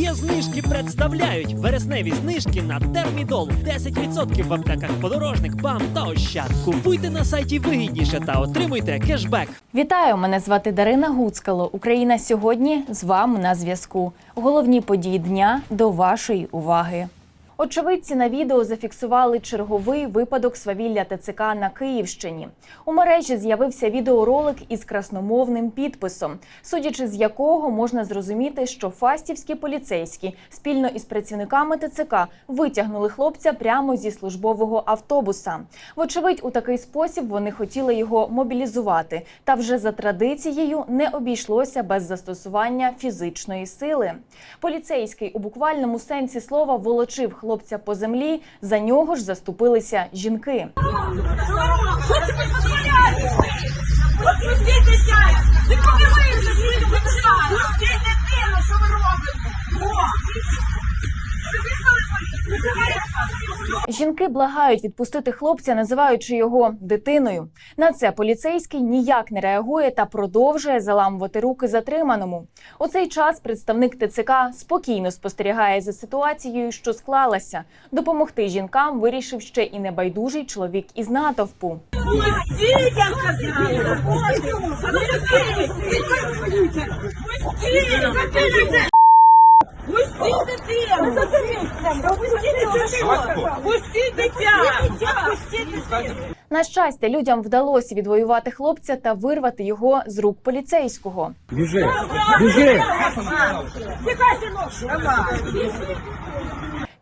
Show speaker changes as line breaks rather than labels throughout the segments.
Є знижки представляють вересневі знижки на термідол. 10% в аптеках подорожник, бам та ощад. Купуйте на сайті вигідніше та отримуйте кешбек.
Вітаю! Мене звати Дарина Гуцкало. Україна сьогодні з вами на зв'язку. Головні події дня до вашої уваги. Очевидці на відео зафіксували черговий випадок свавілля ТЦК на Київщині. У мережі з'явився відеоролик із красномовним підписом, судячи з якого можна зрозуміти, що фастівські поліцейські спільно із працівниками ТЦК витягнули хлопця прямо зі службового автобуса. Вочевидь, у такий спосіб вони хотіли його мобілізувати. Та вже за традицією не обійшлося без застосування фізичної сили. Поліцейський у буквальному сенсі слова волочив хлопця по землі. За нього ж заступилися жінки.
Отпустіть дитя! Ти поки вийшли, що ви дитя! Пустіть дитину, що ви робите? О!
Жінки благають відпустити хлопця, називаючи його дитиною. На це поліцейський ніяк не реагує та продовжує заламувати руки затриманому. У цей час представник ТЦК спокійно спостерігає за ситуацією, що склалася. Допомогти жінкам вирішив ще і небайдужий чоловік із натовпу.
Пустіть, Пустіть дитину! Пустіть дитя! Пустіть дитину!
На щастя, людям вдалося відвоювати хлопця та вирвати його з рук поліцейського.
Біжи! Біжи!
Тікай, синок!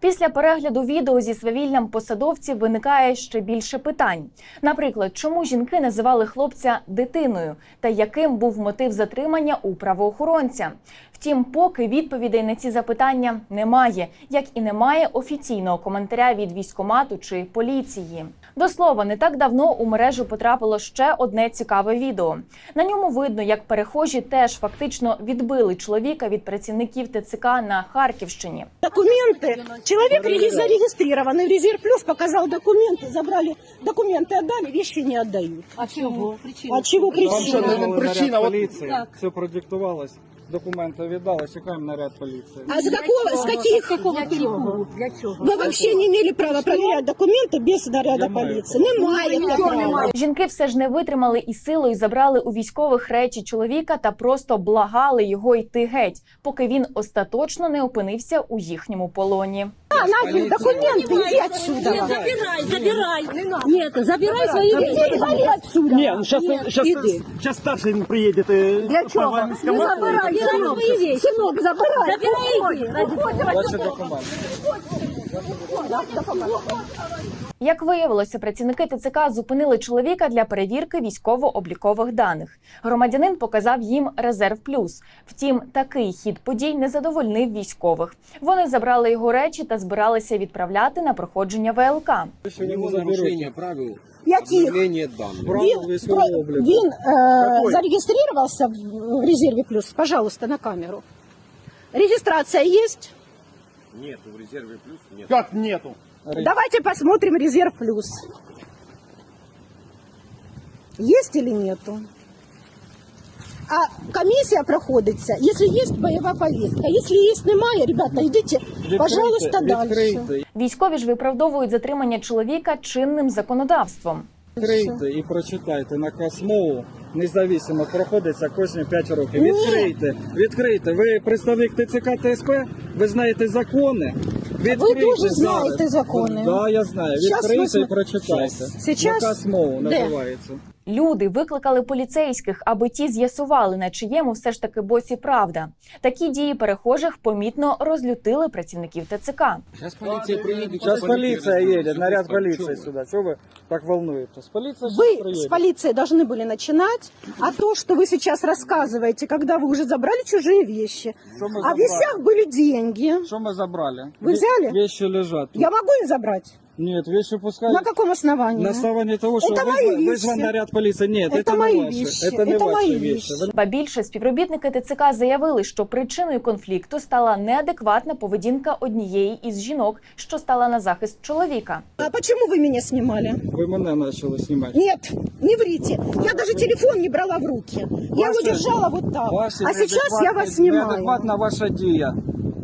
Після перегляду відео зі свавіллям посадовців виникає ще більше питань. Наприклад, чому жінки називали хлопця дитиною та яким був мотив затримання у правоохоронця? Втім, поки відповідей на ці запитання немає, як і немає офіційного коментаря від військомату чи поліції. До слова, не так давно у мережу потрапило ще одне цікаве відео. На ньому видно, як перехожі теж фактично відбили чоловіка від працівників ТЦК на Харківщині.
документы. Человек реги- зарегистрированный в Резерв Плюс показал документы, забрали документы, отдали, вещи не отдают. А чего? А чего
Вам що
причина?
не причина поліції? Все продиктувалось. Документи віддали, чекаємо наряд поліції.
А с какого, с каких? Вы вообще не имели права проверять документы без наряда
Я маю
полиции. Немає права.
Жінки все ж не витримали і силою забрали у військових речі чоловіка та просто благали його йти геть, поки він остаточно не опинився у їхньому полоні.
А, нафиг, документы, иди отсюда.
Забирай, забирай!
Нет, забирай свои вещи. Иди, вали отсюда.
Не, ну сейчас, сейчас, сейчас старший приедет. э,
Для чего?
по- с
Ну,
командой.
забирай, сынок, сынок, забирай. Забирай.
Ваші документи.
як виявилося, працівники ТЦК зупинили чоловіка для перевірки військово-облікових даних. Громадянин показав їм резерв плюс. Втім, такий хід подій не задовольнив військових. Вони забрали його речі та збиралися відправляти на проходження ВЛК.
Заберете?
нарушение правил
Яких?
обновления
Він, про- він е,
Какой?
зарегистрировался в резерве плюс. Пожалуйста, на камеру. Регистрация есть?
Нет, в резерве плюс нет.
Как нету?
Давайте посмотрим резерв плюс. Есть или нету? А комиссия проходится, если есть боевая повестка. Если есть немає, ребята, идите, пожалуйста, дальше.
Відкрийте,
Військові ж виправдовують затримання чоловіка чинним законодавством.
відкрийте і прочитайте наказ МОУ. Независимо проходиться кожні 5 років. Відкрийте, відкрийте. Ви представник ТЦК ТСП, ви знаєте закони. Відкрийте
дуже
зараз.
знаєте закони.
Да, я знаю.
Щас
Відкрийте
ми
і прочитайте.
Сейчас?
Наказ
мову
називається.
Люди викликали поліцейських, аби ті з'ясували, на чиєму все ж таки боці правда. Такі дії перехожих помітно розлютили працівників ТЦК.
Сейчас полиция приедет.
Сейчас полиция едет,
разберется,
наряд
что вы.
полиции сюда. Чего вы так волнуетесь? Полиция сейчас
Вы с
приедет.
полицией должны были начинать, а то, что вы сейчас рассказываете, когда вы уже забрали чужие вещи,
Что мы
а в
забрали?
вещах были деньги.
Что мы забрали?
Вы
Ве-
взяли?
Вещи лежат. тут.
Я могу их забрать?
Нет, вещи пускай.
На каком основании?
На основании того, что
Это
вызван,
мои вещи.
вызван наряд полиции. Нет,
Это
это,
мои
не ваши.
вещи.
Это не
Это
ваши
мои
вещи.
вещи.
Вы-
Ба більше співробітники ТЦК заявили, що причиною конфлікту стала неадекватна поведінка однієї із жінок, що стала на захист чоловіка.
А почему вы меня снимали?
Вы меня начали снимать.
Нет, не врите. Я даже телефон не брала в руки. Я его
Ваши-
держала вот так.
Ваши
А сейчас я вас
неадекватные-
снимаю.
Неадекватна ваша дія.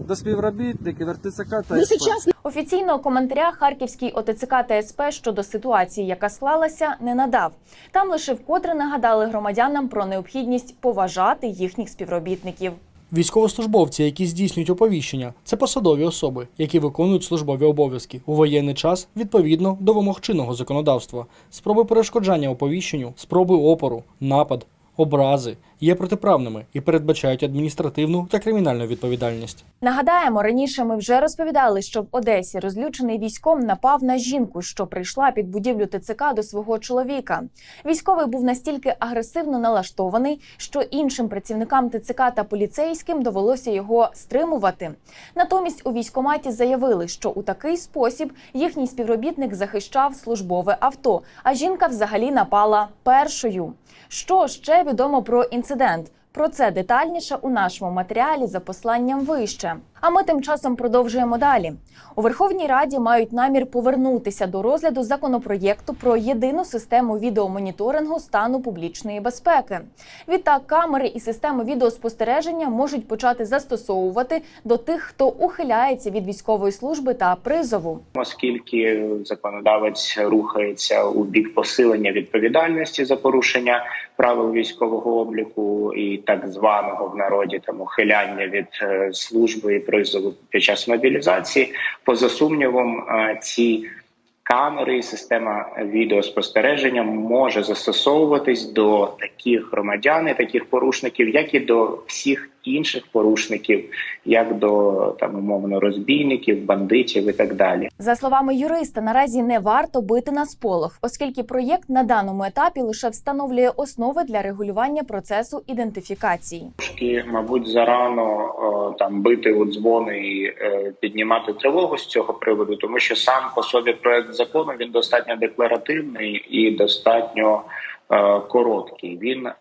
до співробітників РТЦК та
Мы
СП.
сейчас
Офіційного коментаря Харківський ОТЦК та СП щодо ситуації, яка склалася, не надав. Там лише вкотре нагадали громадянам про необхідність поважати їхніх співробітників.
Військовослужбовці, які здійснюють оповіщення, це посадові особи, які виконують службові обов'язки у воєнний час відповідно до вимог чинного законодавства. Спроби перешкоджання оповіщенню, спроби опору, напад, образи є протиправними і передбачають адміністративну та кримінальну відповідальність.
Нагадаємо, раніше ми вже розповідали, що в Одесі розлючений військом напав на жінку, що прийшла під будівлю ТЦК до свого чоловіка. Військовий був настільки агресивно налаштований, що іншим працівникам ТЦК та поліцейським довелося його стримувати. Натомість у військкоматі заявили, що у такий спосіб їхній співробітник захищав службове авто, а жінка взагалі напала першою. Що ще відомо про інцидент? Про це детальніше у нашому матеріалі за посланням вище. А ми тим часом продовжуємо далі. У Верховній Раді мають намір повернутися до розгляду законопроєкту про єдину систему відеомоніторингу стану публічної безпеки. Відтак камери і системи відеоспостереження можуть почати застосовувати до тих, хто ухиляється від військової служби та призову.
оскільки законодавець рухається у бік посилення відповідальності за порушення правил військового обліку і так званого в народі там ухиляння від е, служби призову під час мобілізації, поза сумнівом, е, ці камери система відеоспостереження може застосовуватись до таких громадян і таких порушників, як і до всіх інших порушників, як до там умовно розбійників, бандитів і так далі.
За словами юриста, наразі не варто бити на сполох, оскільки проєкт на даному етапі лише встановлює основи для регулювання процесу ідентифікації.
Трошки, мабуть, зарано е, там бити у дзвони і е, піднімати тривогу з цього приводу, тому що сам по собі проект закону він достатньо декларативний і достатньо короткий. Він е,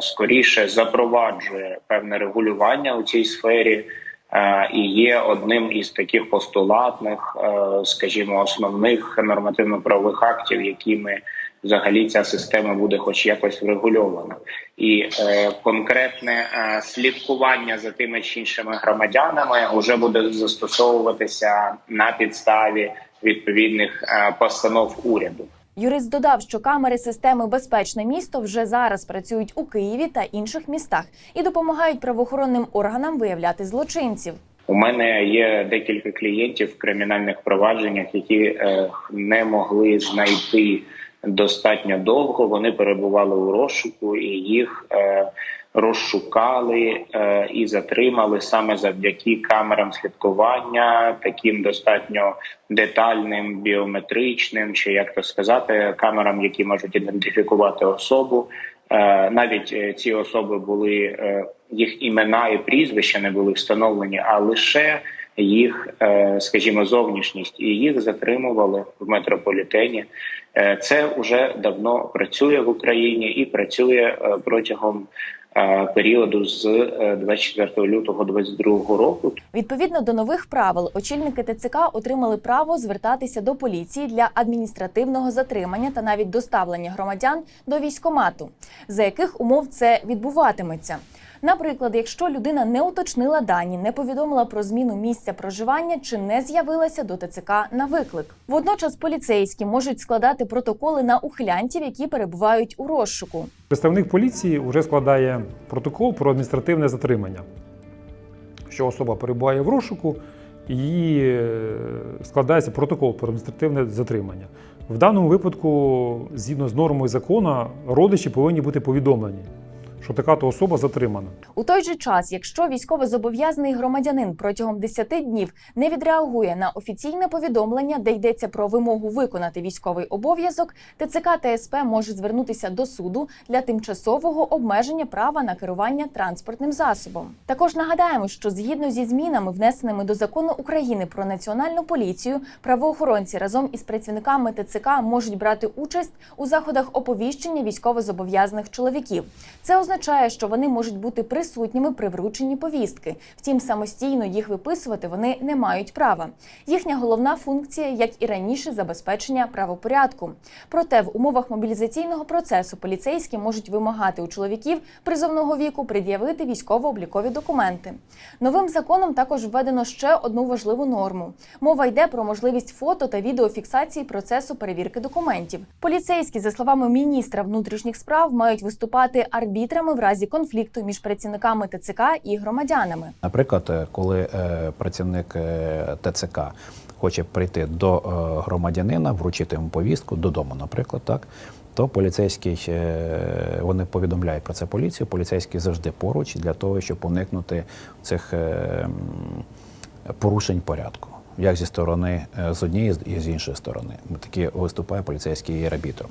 скоріше запроваджує певне регулювання у цій сфері. е, І є одним із таких постулатних, е, скажімо, основних нормативно-правових актів, якими взагалі ця система буде, хоч якось врегульована, і е, конкретне е, слідкування за тими чи іншими громадянами вже буде застосовуватися на підставі відповідних е, постанов уряду.
Юрист додав, що камери системи Безпечне місто вже зараз працюють у Києві та інших містах і допомагають правоохоронним органам виявляти злочинців.
У мене є декілька клієнтів в кримінальних провадженнях, які е, не могли знайти достатньо довго. Вони перебували у розшуку, і їх е, розшукали е, і затримали саме завдяки камерам слідкування, таким достатньо детальним, біометричним, чи як то сказати, камерам, які можуть ідентифікувати особу. Е, навіть е, ці особи були е, їх імена і прізвища не були встановлені, а лише їх, е, скажімо, зовнішність, і їх затримували в метрополітені. Е, Це вже давно працює в Україні і працює протягом періоду з е, 24 лютого 2022 року.
Відповідно до нових правил, очільники ТЦК отримали право звертатися до поліції для адміністративного затримання та навіть доставлення громадян до військомату, за яких умов це відбуватиметься. Наприклад, якщо людина не уточнила дані, не повідомила про зміну місця проживання чи не з'явилася до ТЦК на виклик. Водночас поліцейські можуть складати протоколи на ухилянтів, які перебувають у розшуку.
Представник поліції вже складає протокол про адміністративне затримання, що особа перебуває в розшуку, і е, складається протокол про адміністративне затримання. В даному випадку, згідно з нормою закону, родичі повинні бути повідомлені, що така то особа затримана.
У той же час, якщо військовозобов'язаний громадянин протягом 10 днів не відреагує на офіційне повідомлення, де йдеться про вимогу виконати військовий обов'язок, ТЦК та СП може звернутися до суду для тимчасового обмеження права на керування транспортним засобом. Також нагадаємо, що згідно зі змінами, внесеними до закону України про національну поліцію, правоохоронці разом із працівниками ТЦК можуть брати участь у заходах оповіщення військовозобов'язаних чоловіків. Це означає, означає, що вони можуть бути присутніми при врученні повістки. Втім, самостійно їх виписувати вони не мають права. Їхня головна функція, як і раніше, забезпечення правопорядку. Проте в умовах мобілізаційного процесу поліцейські можуть вимагати у чоловіків призовного віку пред'явити військово-облікові документи. Новим законом також введено ще одну важливу норму. Мова йде про можливість фото та відеофіксації процесу перевірки документів. Поліцейські, за словами міністра внутрішніх справ, мають виступати арбітрами в разі конфлікту між працівниками ТЦК і громадянами.
Наприклад, е, коли е, працівник е, ТЦК хоче прийти до громадянина, вручити йому повістку додому, наприклад, так. То поліцейський вони повідомляють про це поліцію. Поліцейський завжди поруч для того, щоб уникнути цих порушень порядку, як зі сторони з однієї і з іншої сторони. Такі виступає поліцейський арбітром.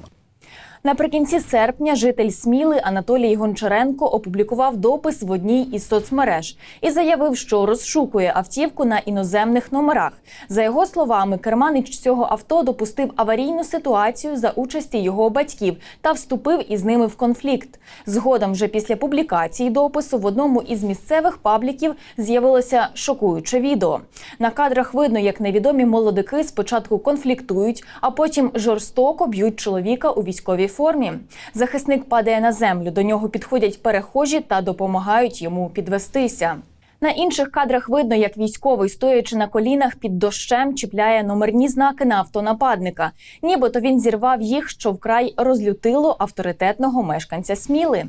Наприкінці серпня житель Сміли Анатолій Гончаренко опублікував допис в одній із соцмереж і заявив, що розшукує автівку на іноземних номерах. За його словами, керманич цього авто допустив аварійну ситуацію за участі його батьків та вступив із ними в конфлікт. Згодом, вже після публікації допису, в одному із місцевих пабліків з'явилося шокуюче відео. На кадрах видно, як невідомі молодики спочатку конфліктують, а потім жорстоко б'ють чоловіка у військовій формі. Захисник падає на землю. До нього підходять перехожі та допомагають йому підвестися. На інших кадрах видно, як військовий, стоячи на колінах під дощем, чіпляє номерні знаки на авто нападника. Нібито він зірвав їх, що вкрай розлютило авторитетного мешканця Сміли.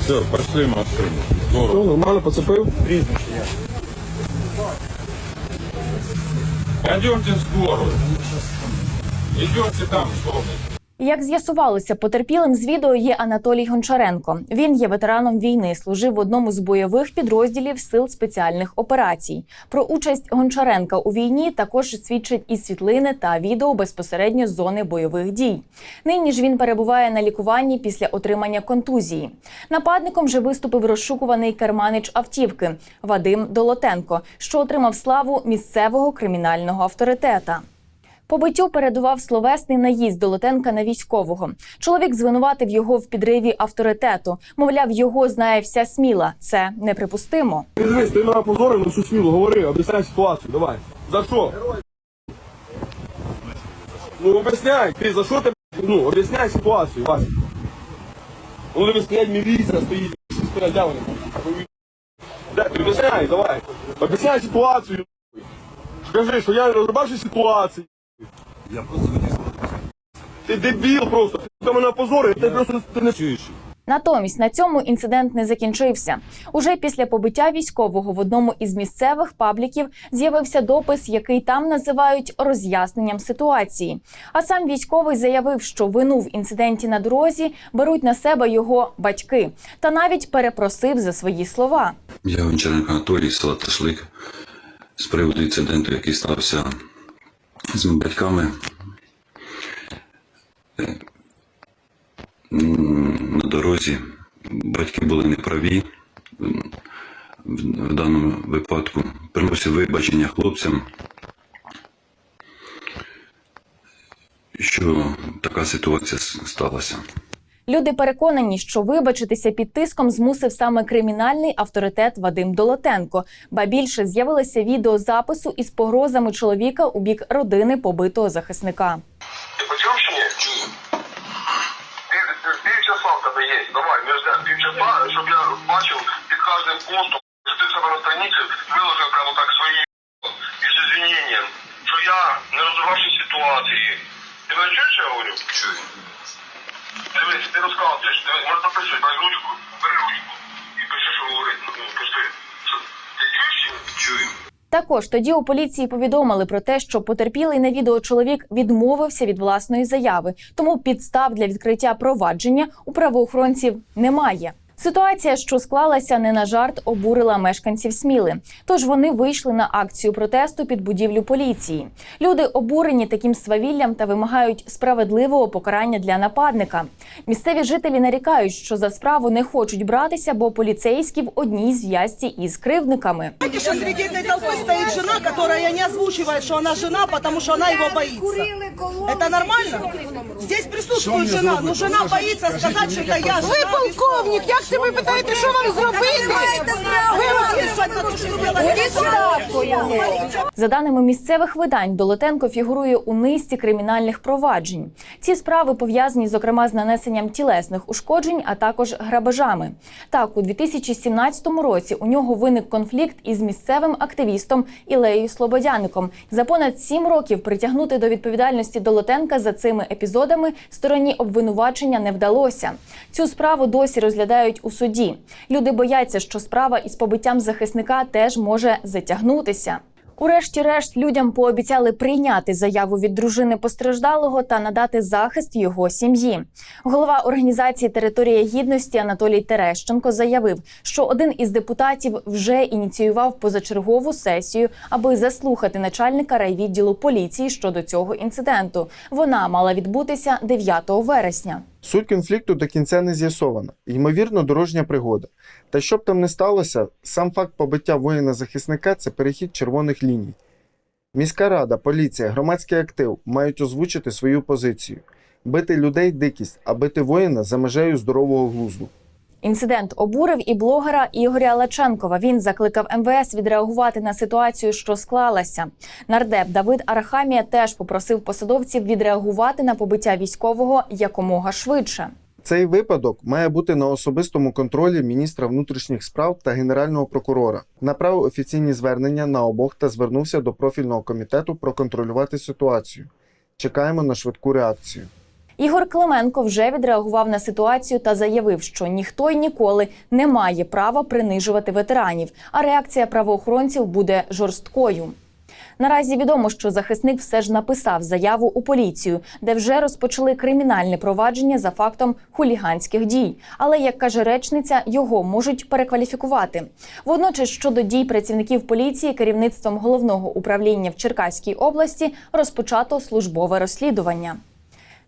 Все, пошли машину. Здорово.
нормально поцепив?
Пойдемте скорую. Идемте там, что
Як з'ясувалося, потерпілим з відео є Анатолій Гончаренко. Він є ветераном війни, служив в одному з бойових підрозділів сил спеціальних операцій. Про участь Гончаренка у війні також свідчать і світлини та відео безпосередньо з зони бойових дій. Нині ж він перебуває на лікуванні після отримання контузії. Нападником же виступив розшукуваний керманич автівки Вадим Долотенко, що отримав славу місцевого кримінального авторитета. Побиттю передував словесний наїзд Долотенка на військового. Чоловік звинуватив його в підриві авторитету. Мовляв, його знає вся сміла. Це неприпустимо.
Дивись, ти мене позорив на всю смілу, говори, об'ясняй ситуацію, давай. За що? Ну об'ясняй, ти за що ти, ну, об'ясняй ситуацію, Вася. Ну, диви, стоять міліція, стоїть, стоять, ти, об'ясняй, давай. Об'ясняй ситуацію. Скажи, що я не розбавши ситуацію.
Я просто не
Ти дебіл просто, ти мене позорив, ти просто ти не чуєш.
Натомість на цьому інцидент не закінчився. Уже після побиття військового в одному із місцевих пабліків з'явився допис, який там називають роз'ясненням ситуації. А сам військовий заявив, що вину в інциденті на дорозі беруть на себе його батьки, та навіть перепросив за свої слова.
Я Гончаренко Анатолій, села Ташлик. З приводу інциденту, який стався з батьками. Е, На дорозі батьки були неправі в даному випадку. Приносив вибачення хлопцям, що така ситуація сталася.
Люди переконані, що вибачитися під тиском змусив саме кримінальний авторитет Вадим Долотенко. Ба більше з'явилося відео запису із погрозами чоловіка у бік родини побитого захисника.
Ти почув чи ні? Чую. Півчаса в тебе є. Давай, ми ждемо півчаса, щоб я бачив під кожним постом, що ти себе на страниці виложив прямо так свої із извиненням, що я не розірвавши ситуації. Ти мене чуєш, я говорю?
Чую.
Дивись, ти розказуєш, дивись, можна писати дай ручку, бери ручку і пишеш, що говорить. Ну, пиши. Ти чуєш?
Чую.
Також тоді у поліції повідомили про те, що потерпілий на відео чоловік відмовився від власної заяви, тому підстав для відкриття провадження у правоохоронців немає. Ситуація, що склалася не на жарт, обурила мешканців Сміли. Тож вони вийшли на акцію протесту під будівлю поліції. Люди обурені таким свавіллям та вимагають справедливого покарання для нападника. Місцеві жителі нарікають, що за справу не хочуть братися, бо поліцейські в одній зв'язці із кривдниками.
Знаете, что среди этой толпы стоит жена, которая не озвучивает, что она жена, потому что она его боится. Это нормально? Здесь присутствует жена, но жена боится сказать, что это я жена. Ви полковник, як це ви питаєте, що вам зробити?
За даними місцевих видань, Долотенко фігурує у низці кримінальних проваджень. Ці справи пов'язані, зокрема, з нанесенням тілесних ушкоджень, а також грабежами. Так, у 2017 році у нього виник конфлікт із місцевим активістом Ілеєю Слободяником. За понад сім років притягнути до відповідальності Долотенка за цими епізодами стороні обвинувачення не вдалося. Цю справу досі розглядають у суді. Люди бояться, що справа із побиттям захисника теж може затягнутися. Урешті-решт людям пообіцяли прийняти заяву від дружини постраждалого та надати захист його сім'ї. Голова організації Територія гідності Анатолій Терещенко заявив, що один із депутатів вже ініціював позачергову сесію, аби заслухати начальника райвідділу поліції щодо цього інциденту. Вона мала відбутися 9 вересня.
Суть конфлікту до кінця не з'ясована, ймовірно, дорожня пригода. Та що б там не сталося, сам факт побиття воїна-захисника це перехід червоних ліній. Міська рада, поліція, громадський актив мають озвучити свою позицію. Бити людей дикість, а бити воїна за межею здорового глузду.
Інцидент обурив і блогера Ігоря Лаченкова. Він закликав МВС відреагувати на ситуацію, що склалася. Нардеп Давид Арахамія теж попросив посадовців відреагувати на побиття військового якомога швидше.
Цей випадок має бути на особистому контролі міністра внутрішніх справ та генерального прокурора. Направив офіційні звернення на обох та звернувся до профільного комітету проконтролювати ситуацію. Чекаємо на швидку реакцію.
Ігор Клименко вже відреагував на ситуацію та заявив, що ніхто й ніколи не має права принижувати ветеранів, а реакція правоохоронців буде жорсткою. Наразі відомо, що захисник все ж написав заяву у поліцію, де вже розпочали кримінальне провадження за фактом хуліганських дій. Але як каже речниця, його можуть перекваліфікувати. Водночас, щодо дій працівників поліції, керівництвом головного управління в Черкаській області розпочато службове розслідування.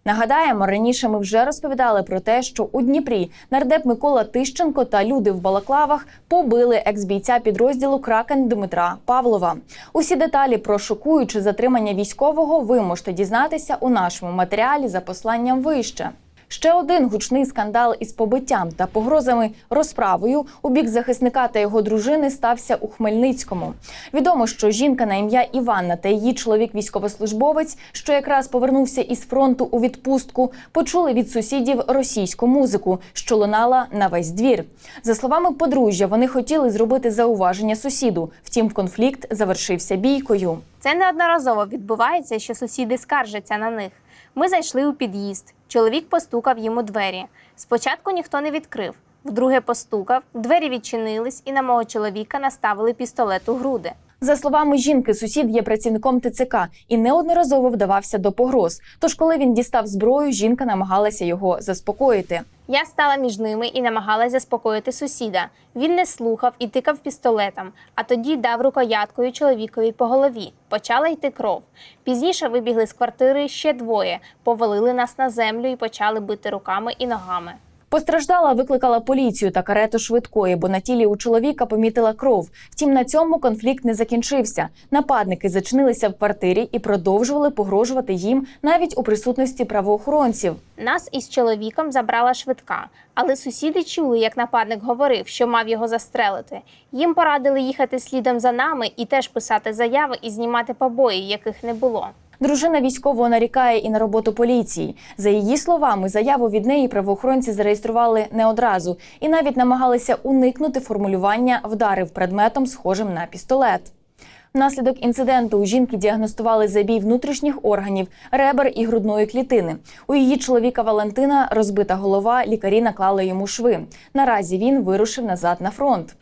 Нагадаємо, раніше ми вже розповідали про те, що у Дніпрі нардеп Микола Тищенко та люди в балаклавах побили екс-бійця підрозділу Кракен Дмитра Павлова. Усі деталі про шокуюче затримання військового ви можете дізнатися у нашому матеріалі за посланням вище. Ще один гучний скандал із побиттям та погрозами розправою у бік захисника та його дружини стався у Хмельницькому. Відомо, що жінка на ім'я Іванна та її чоловік військовослужбовець, що якраз повернувся із фронту у відпустку, почули від сусідів російську музику, що лунала на весь двір. За словами подружжя, вони хотіли зробити зауваження сусіду. Втім, конфлікт завершився бійкою.
Це неодноразово відбувається, що сусіди скаржаться на них. Ми зайшли у під'їзд. Чоловік постукав йому двері. Спочатку ніхто не відкрив. Вдруге постукав, двері відчинились, і на мого чоловіка наставили пістолет у груди.
За словами жінки, сусід є працівником ТЦК і неодноразово вдавався до погроз. Тож, коли він дістав зброю, жінка намагалася його заспокоїти.
Я стала між ними і намагалась заспокоїти сусіда. Він не слухав і тикав пістолетом, а тоді дав рукояткою чоловікові по голові. Почала йти кров. Пізніше вибігли з квартири ще двоє, повалили нас на землю і почали бити руками і ногами.
Постраждала викликала поліцію та карету швидкої, бо на тілі у чоловіка помітила кров. Втім, на цьому конфлікт не закінчився. Нападники зачинилися в квартирі і продовжували погрожувати їм навіть у присутності правоохоронців.
Нас із чоловіком забрала швидка, але сусіди чули, як нападник говорив, що мав його застрелити. Їм порадили їхати слідом за нами і теж писати заяви і знімати побої, яких не було.
Дружина військового нарікає і на роботу поліції. За її словами, заяву від неї правоохоронці зареєстрували не одразу і навіть намагалися уникнути формулювання вдарив предметом, схожим на пістолет. Внаслідок інциденту у жінки діагностували забій внутрішніх органів, ребер і грудної клітини. У її чоловіка Валентина розбита голова, лікарі наклали йому шви. Наразі він вирушив назад на фронт.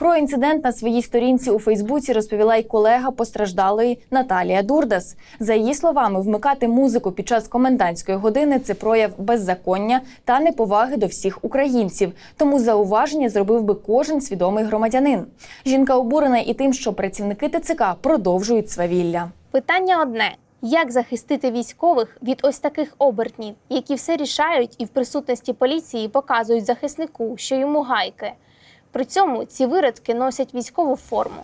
Про інцидент на своїй сторінці у Фейсбуці розповіла й колега постраждалої Наталія Дурдас. За її словами, вмикати музику під час комендантської години це прояв беззаконня та неповаги до всіх українців. Тому зауваження зробив би кожен свідомий громадянин. Жінка обурена і тим, що працівники ТЦК продовжують свавілля.
Питання одне: як захистити військових від ось таких обертнів, які все рішають і в присутності поліції показують захиснику, що йому гайки. При цьому ці виродки носять військову форму.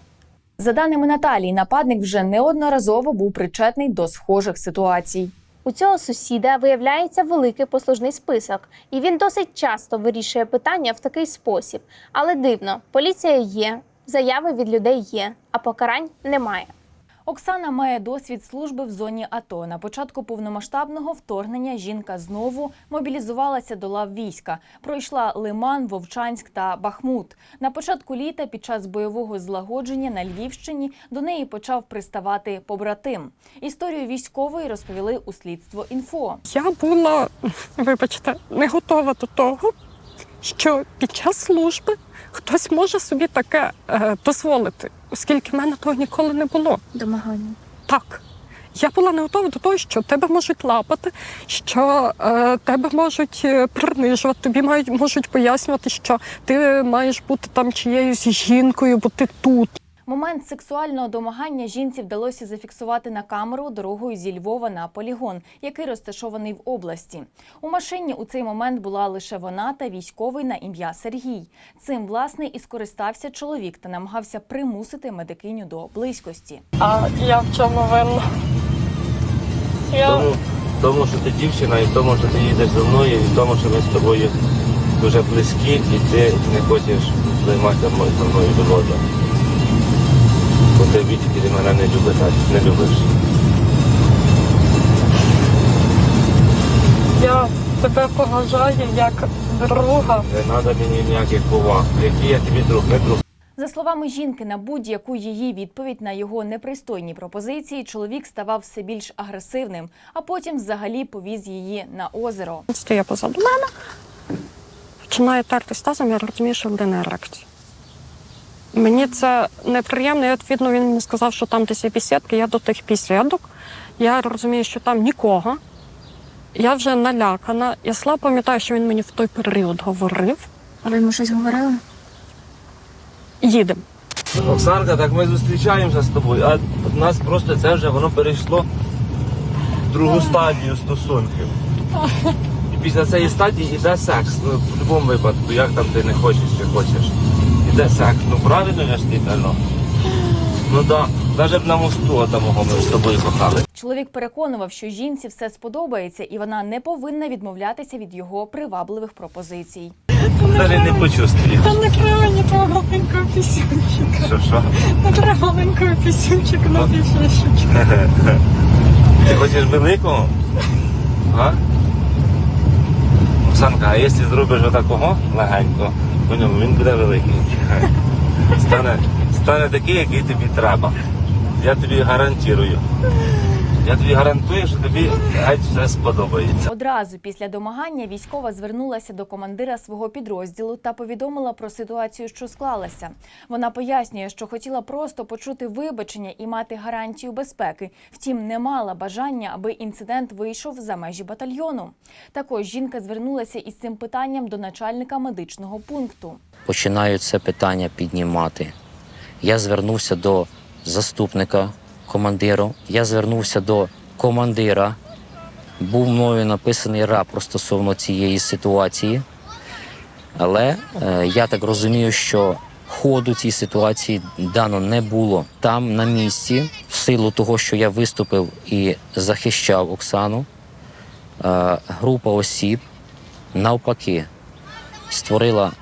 За даними Наталії, нападник вже неодноразово був причетний до схожих ситуацій.
У цього сусіда виявляється великий послужний список, і він досить часто вирішує питання в такий спосіб. Але дивно, поліція є, заяви від людей є, а покарань немає.
Оксана має досвід служби в зоні АТО. На початку повномасштабного вторгнення жінка знову мобілізувалася до лав війська. Пройшла Лиман, Вовчанськ та Бахмут. На початку літа, під час бойового злагодження на Львівщині, до неї почав приставати побратим. Історію військової розповіли у слідство інфо.
Я була, вибачте, не готова до того, що під час служби хтось може собі таке е, дозволити, оскільки в мене того ніколи не було.
Домагання.
Так. Я була не готова до того, що тебе можуть лапати, що е, тебе можуть е, принижувати, тобі мають можуть пояснювати, що ти маєш бути там чиєюсь жінкою, бо ти тут.
Момент сексуального домагання жінці вдалося зафіксувати на камеру дорогою зі Львова на полігон, який розташований в області. У машині у цей момент була лише вона та військовий на ім'я Сергій. Цим власне і скористався чоловік та намагався примусити медикиню до близькості.
А я в чому винна? Я...
Тому, тому, що ти дівчина, і тому, що ти їдеш зі мною, і тому, що ми з тобою дуже близькі, і ти не хочеш займатися мною зі мною. Бо ти ти мене не любиш, а не любиш.
Я тебе поважаю як друга.
Не треба мені ніяких поваг. Який я тобі друг, не друг.
За словами жінки, на будь-яку її відповідь на його непристойні пропозиції чоловік ставав все більш агресивним, а потім взагалі повіз її на озеро.
Стає позаду мене, починає тертись тазом, я розумію, що людина ерекція. Мені це неприємно, і відповідно він мені сказав, що там десь є бесідки, я до тих бесідок. Я розумію, що там нікого. Я вже налякана. Я слабо пам'ятаю, що він мені в той період говорив.
А ви йому щось говорили?
Їдемо.
Оксанка, так ми зустрічаємося з тобою, а в нас просто це вже воно перейшло в другу стадію стосунків. І після цієї стадії йде секс. Ну, в будь-якому випадку, як там ти не хочеш чи хочеш. Іде секс. Ну правильно я ж ти ну. Ну так, да. навіть на мосту тамого ми з тобою кохали.
Чоловік переконував, що жінці все сподобається, і вона не повинна відмовлятися від його привабливих пропозицій.
Навіть не почувствуєш.
Та не треба мені того маленького пісюнчика.
Що що?
Не треба маленького пісюнчика на пішечечку.
Ти хочеш великого? А? Оксанка, а якщо зробиш отакого легенько, по ньому він буде великий. Стане, стане такий, який тобі треба. Я тобі гарантую. Я тобі гарантую, що тобі геть все сподобається.
Одразу після домагання військова звернулася до командира свого підрозділу та повідомила про ситуацію, що склалася. Вона пояснює, що хотіла просто почути вибачення і мати гарантію безпеки. Втім, не мала бажання, аби інцидент вийшов за межі батальйону. Також жінка звернулася із цим питанням до начальника медичного пункту.
починаю це питання піднімати. Я звернувся до заступника командиру, я звернувся до командира. Був мною написаний рапорт стосовно цієї ситуації. Але е, я так розумію, що ходу цій ситуації дано не було. Там на місці, в силу того, що я виступив і захищав Оксану, е, група осіб навпаки створила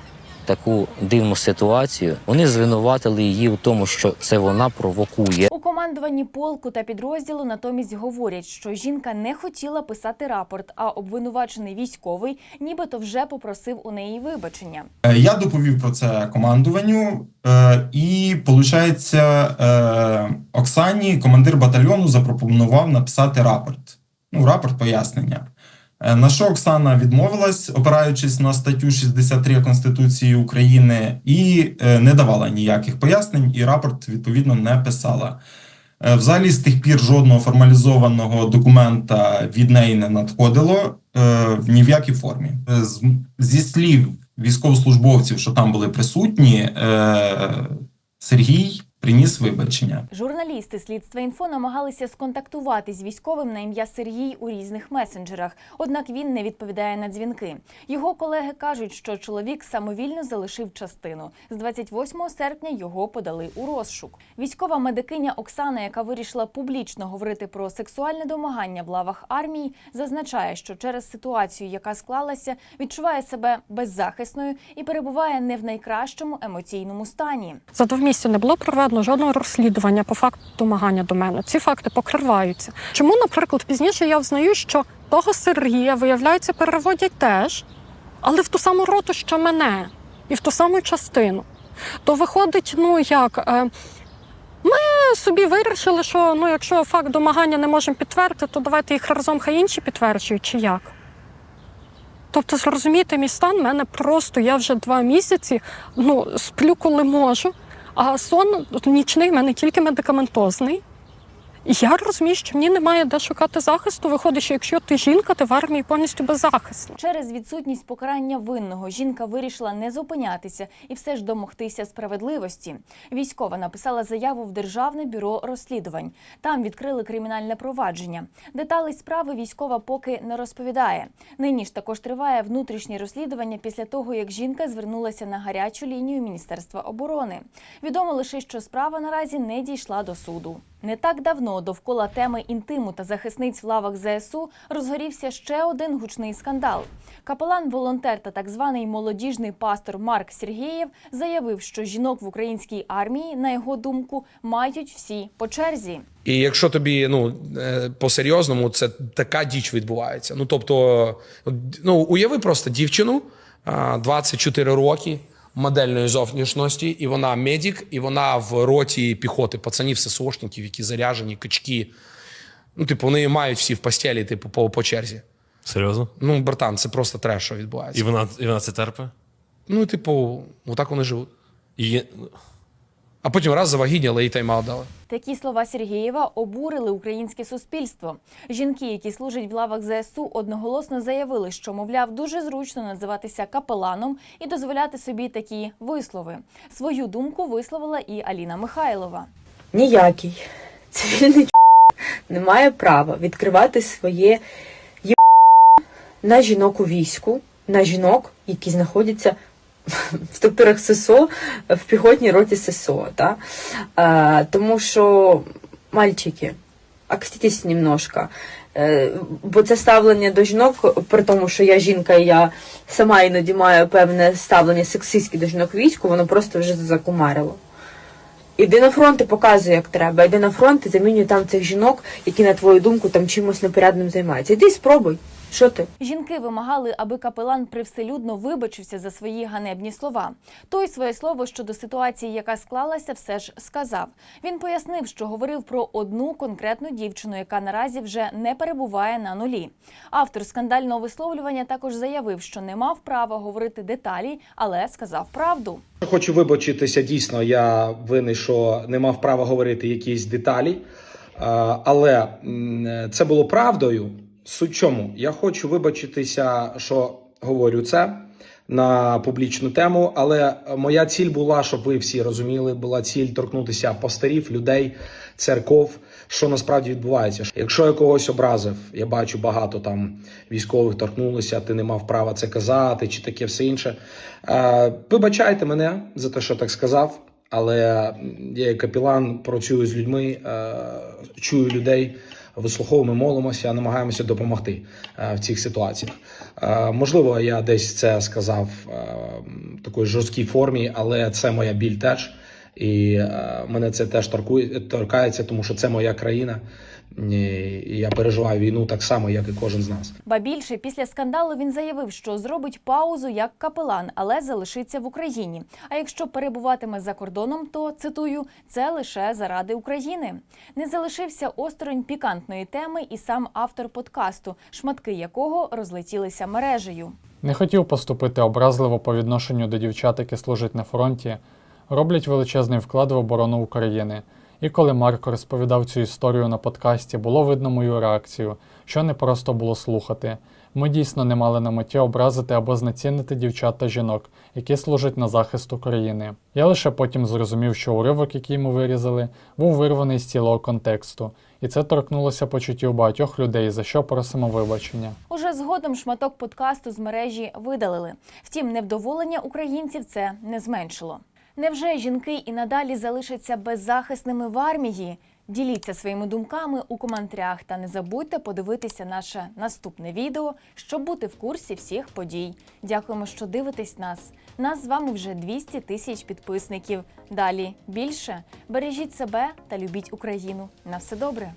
таку дивну ситуацію. Вони звинуватили її у тому, що це вона провокує.
Командуванні полку та підрозділу натомість говорять, що жінка не хотіла писати рапорт, а обвинувачений військовий нібито вже попросив у неї вибачення.
Е, Я доповів про це командуванню, е, і виходить, е, Оксані командир батальйону запропонував написати рапорт. Ну, рапорт пояснення. На що Оксана відмовилась, опираючись на статтю 63 Конституції України, і не давала ніяких пояснень, і рапорт відповідно не писала. Е, Взагалі, з тих пір жодного формалізованого документа від неї не надходило е, ні в якій формі. Е, з- Зі слів військовослужбовців, що там були присутні, е, Сергій приніс вибачення.
Журналісти слідства інфо намагалися сконтактувати з військовим на ім'я Сергій у різних месенджерах, однак він не відповідає на дзвінки. Його колеги кажуть, що чоловік самовільно залишив частину. З 28 серпня його подали у розшук. Військова медикиня Оксана, яка вирішила публічно говорити про сексуальне домагання в лавах армії, зазначає, що через ситуацію, яка склалася, відчуває себе беззахисною і перебуває не в найкращому емоційному стані.
За два місяці не було проведено жодного розслідування по факту домагання до мене. Ці факти покриваються. Чому, наприклад, пізніше я взнаю, що того Сергія, виявляється, переводять теж, але в ту саму роту, що мене, і в ту саму частину. То виходить, ну як. Е, ми собі вирішили, що ну, якщо факт домагання не можемо підтвердити, то давайте їх разом хай інші підтверджують, чи як. Тобто, зрозуміти мій стан, мене просто я вже два місяці ну, сплю, коли можу, а сон нічний в мене тільки медикаментозний. Я розумію, що мені немає де шукати захисту. Виходить, що якщо ти жінка, ти в армії повністю беззахисна.
Через відсутність покарання винного жінка вирішила не зупинятися і все ж домогтися справедливості. Військова написала заяву в Державне бюро розслідувань. Там відкрили кримінальне провадження. Деталі справи військова поки не розповідає. Нині ж також триває внутрішнє розслідування після того, як жінка звернулася на гарячу лінію Міністерства оборони. Відомо лише, що справа наразі не дійшла до суду. Не так давно довкола теми інтиму та захисниць в лавах ЗСУ розгорівся ще один гучний скандал. Капелан-волонтер та так званий молодіжний пастор Марк Сергієв заявив, що жінок в українській армії, на його думку, мають всі по черзі.
І якщо тобі ну е, по-серйозному, це така діч відбувається. Ну тобто, ну уяви просто дівчину а, 24 роки модельної зовнішності, і вона медик, і вона в роті піхоти, пацанів, ССОшників, які заряжені, качки. Ну, типу, вони мають всі в постелі, типу, по, по черзі.
Серйозно?
Ну, братан, це просто треш, що відбувається.
І вона, і вона це терпе?
Ну, типу, отак вони живуть.
І...
А потім раз завагітніли і тайм-аут дали.
Такі слова Сергієва обурили українське суспільство. Жінки, які служать в лавах ЗСУ, одноголосно заявили, що, мовляв, дуже зручно називатися капеланом і дозволяти собі такі вислови. Свою думку висловила і Аліна Михайлова.
ніякий цивільний не має права відкривати своє є на жінок у війську, на жінок, які знаходяться в структурах ССО в піхотній роті ССО. Да? А, тому що, мальчики, окститесь немножко. Е, Бо це ставлення до жінок, при тому, що я жінка, і я сама іноді маю певне ставлення сексистське до жінок війську, воно просто вже закумарило. Іди на фронт і показуй, як треба. Іди на фронт і замінюй там цих жінок, які, на твою думку, там чимось непорядним займаються. Іди спробуй. Що ти?
Жінки вимагали, аби капелан привселюдно вибачився за свої ганебні слова. Той своє слово щодо ситуації, яка склалася, все ж сказав. Він пояснив, що говорив про одну конкретну дівчину, яка наразі вже не перебуває на нулі. Автор скандального висловлювання також заявив, що не мав права говорити деталі, але сказав правду.
Хочу вибачитися. Дійсно, я винний, що не мав права говорити якісь деталі, але це було правдою. Суть чому? Я хочу вибачитися, що говорю це на публічну тему, але моя ціль була, щоб ви всі розуміли, була ціль торкнутися пастирів, людей, церков, що насправді відбувається. Якщо я когось образив, я бачу багато там військових торкнулися, ти не мав права це казати, чи таке все інше. Е, вибачайте мене за те, що так сказав. Але я як капілан працюю з людьми, е, чую людей, вислуховуємо, молимося, намагаємося допомогти е, в цих ситуаціях. Е, Можливо, я десь це сказав е, в такій жорсткій формі, але це моя біль теж. І мене це теж торкається, тому що це моя країна, я переживаю війну так само, як і кожен з нас.
Ба більше після скандалу він заявив, що зробить паузу як капелан, але залишиться в Україні. А якщо перебуватиме за кордоном, то цитую, це лише заради України. Не залишився осторонь пікантної теми і сам автор подкасту, шматки якого розлетілися мережею.
Не хотів поступити образливо по відношенню до дівчат, які служать на фронті, роблять величезний вклад в оборону України. І коли Марко розповідав цю історію на подкасті, було видно мою реакцію, що не просто було слухати. Ми дійсно не мали на меті образити або знецінити дівчат та жінок, які служать на захист України. Я лише потім зрозумів, що уривок, який ми вирізали, був вирваний з цілого контексту, і це торкнулося почуттів багатьох людей, за що просимо вибачення.
Уже згодом шматок подкасту з мережі видалили. Втім, невдоволення українців це не зменшило. Невже жінки і надалі залишаться беззахисними в армії? Діліться своїми думками у коментарях та не забудьте подивитися наше наступне відео, щоб бути в курсі всіх подій. Дякуємо, що дивитесь нас. Нас з вами вже 200 тисяч підписників. Далі більше бережіть себе та любіть Україну. На все добре.